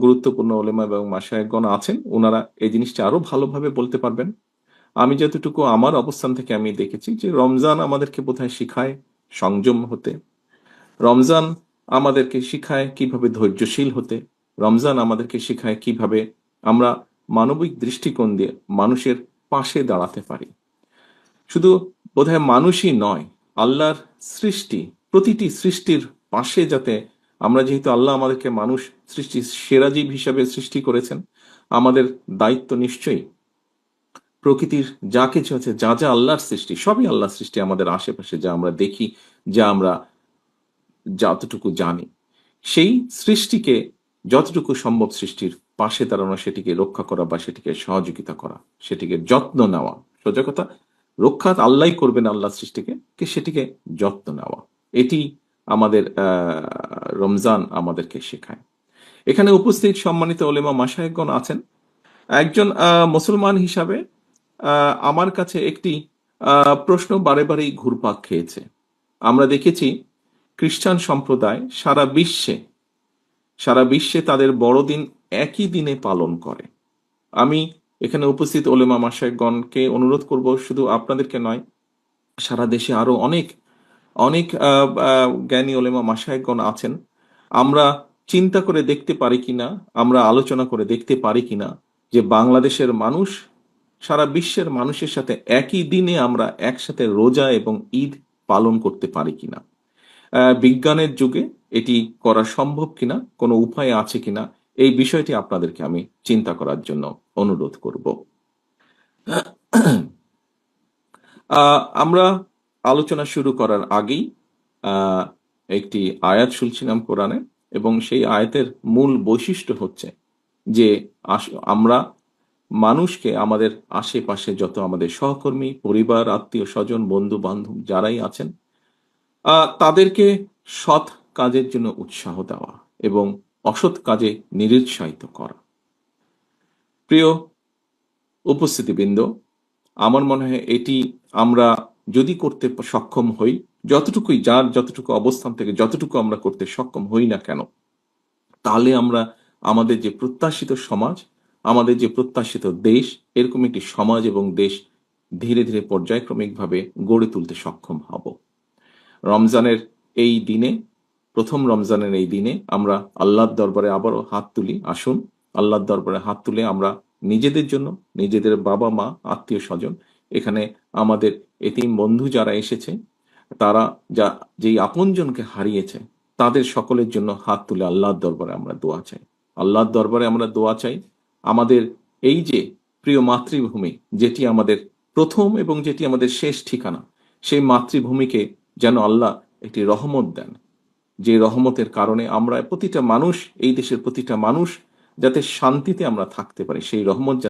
গুরুত্বপূর্ণ ওলেমা এবং মাসায়কগণ আছেন। ওনারা এই জিনিসটা আরও ভালোভাবে বলতে পারবেন। আমি যতটুকু আমার অবস্থান থেকে আমি দেখেছি যে রমজান আমাদেরকে বোধহয় শিখায় সংযম হতে। রমজান আমাদেরকে শিখায় কীভাবে ধৈর্যশীল হতে। রমজান আমাদেরকে শিখায় কীভাবে আমরা মানবিক দৃষ্টিকোণ দিয়ে মানুষের পাশে দাঁড়াতে পারি। শুধু বোধহয় মানুষই নয়, আল্লাহর সৃষ্টি, প্রতিটি সৃষ্টির পাশে যাতে আমরা যেহেতু আল্লাহ আমাদেরকে মানুষ সৃষ্টি, সেরা জীব হিসাবে সৃষ্টি করেছেন, আমাদের দায়িত্ব নিশ্চয়ই প্রকৃতির যা কিছু আছে, যা যা আল্লাহর সৃষ্টি, সবই আল্লাহর সৃষ্টি আমাদের আশেপাশে যা আমরা দেখি, যা আমরা যতটুকু জানি। সেই সৃষ্টিকে যতটুকু সম্ভব সৃষ্টির পাশে দাঁড়ানো, সেটিকে রক্ষা করা বা সেটিকে সহযোগিতা করা, সেটিকে যত্ন নেওয়া। সোজা কথা, রক্ষা আল্লাহ করবেন আল্লাহ সৃষ্টিকে সেটিকে যত্ন নেওয়া। এটি আমাদের রমজান আমাদেরকে শেখায়। এখানে উপস্থিত সম্মানিত ওলেমা মাসায়েকগণ আছেন। একজন মুসলমান হিসাবে আমার কাছে একটি প্রশ্ন বারে বারেই ঘুরপাক খেয়েছে। আমরা দেখেছি, খ্রিস্টান সম্প্রদায় সারা বিশ্বে সারা বিশ্বে তাদের বড়দিন একই দিনে পালন করে। আমি এখানে উপস্থিত ওলেমা মাসায়কগণকে অনুরোধ করব, শুধু আপনাদেরকে নয়, সারা দেশে আরও অনেক অনেক জ্ঞানী ওলেমা মাসায়কগণ আছেন। আমরা চিন্তা করে দেখতে পারি কিনা, আমরা আলোচনা করে দেখতে পারি কিনা যে বাংলাদেশের মানুষ, সারা বিশ্বের মানুষের সাথে একই দিনে আমরা একসাথে রোজা এবং ঈদ পালন করতে পারি কিনা। বিজ্ঞানের যুগে এটি করা সম্ভব কিনা, কোনো উপায় আছে কিনা, এই বিষয়টি আপনাদেরকে আমি চিন্তা করার জন্য অনুরোধ করব। আমরা আলোচনা শুরু করার আগেই একটি আয়াত শুনছিলাম কোরআনে এবং সেই আয়াতের মূল বৈশিষ্ট্য হচ্ছে যে আমরা মানুষকে আমাদের আশেপাশে যত আমাদের সহকর্মী, পরিবার, আত্মীয় স্বজন বন্ধু বান্ধব যারাই আছেন তাদেরকে সৎ কাজের জন্য উৎসাহ দেওয়া এবং অসৎ কাজে নিরুৎসাহিত করা। প্রিয় উপস্থিতিবৃন্দ, আমার মনে হয় এটি আমরা যদি করতে সক্ষম হই, যতটুকুই যার যতটুকু অবস্থান থেকে যতটুকু আমরা করতে সক্ষম হই না কেন, তাহলে আমরা আমাদের যে প্রত্যাশিত সমাজ, আমাদের যে প্রত্যাশিত দেশ, এরকম একটি সমাজ এবং দেশ ধীরে ধীরে পর্যায়ক্রমিকভাবে গড়ে তুলতে সক্ষম হব। রমজানের এই দিনে, প্রথম রমজানের এই দিনে আমরা আল্লাহর দরবারে আবারও হাত তুলি, আসুন, আল্লাহর দরবারে হাত তুলে আমরা নিজেদের জন্য, নিজেদের বাবা মা আত্মীয় স্বজন এখানে আমাদের এতিম বন্ধু যারা এসেছে, তারা যা, যেই আপনজনকে হারিয়েছে, তাদের সকলের জন্য হাত তুলে আল্লাহর দরবারে আমরা দোয়া চাই। আল্লাহর দরবারে আমরা দোয়া চাই আমাদের এই যে প্রিয় মাতৃভূমি, যেটি আমাদের প্রথম এবং যেটি আমাদের শেষ ঠিকানা, সেই মাতৃভূমিকে যেন আল্লাহ একটি রহমত দেন। যে রহমতের কারণে আমরা প্রতিটা মানুষ, এই দেশের প্রতিটা মানুষ যাতে শান্তিতে আমরা থাকতে পারি, সেই রহমত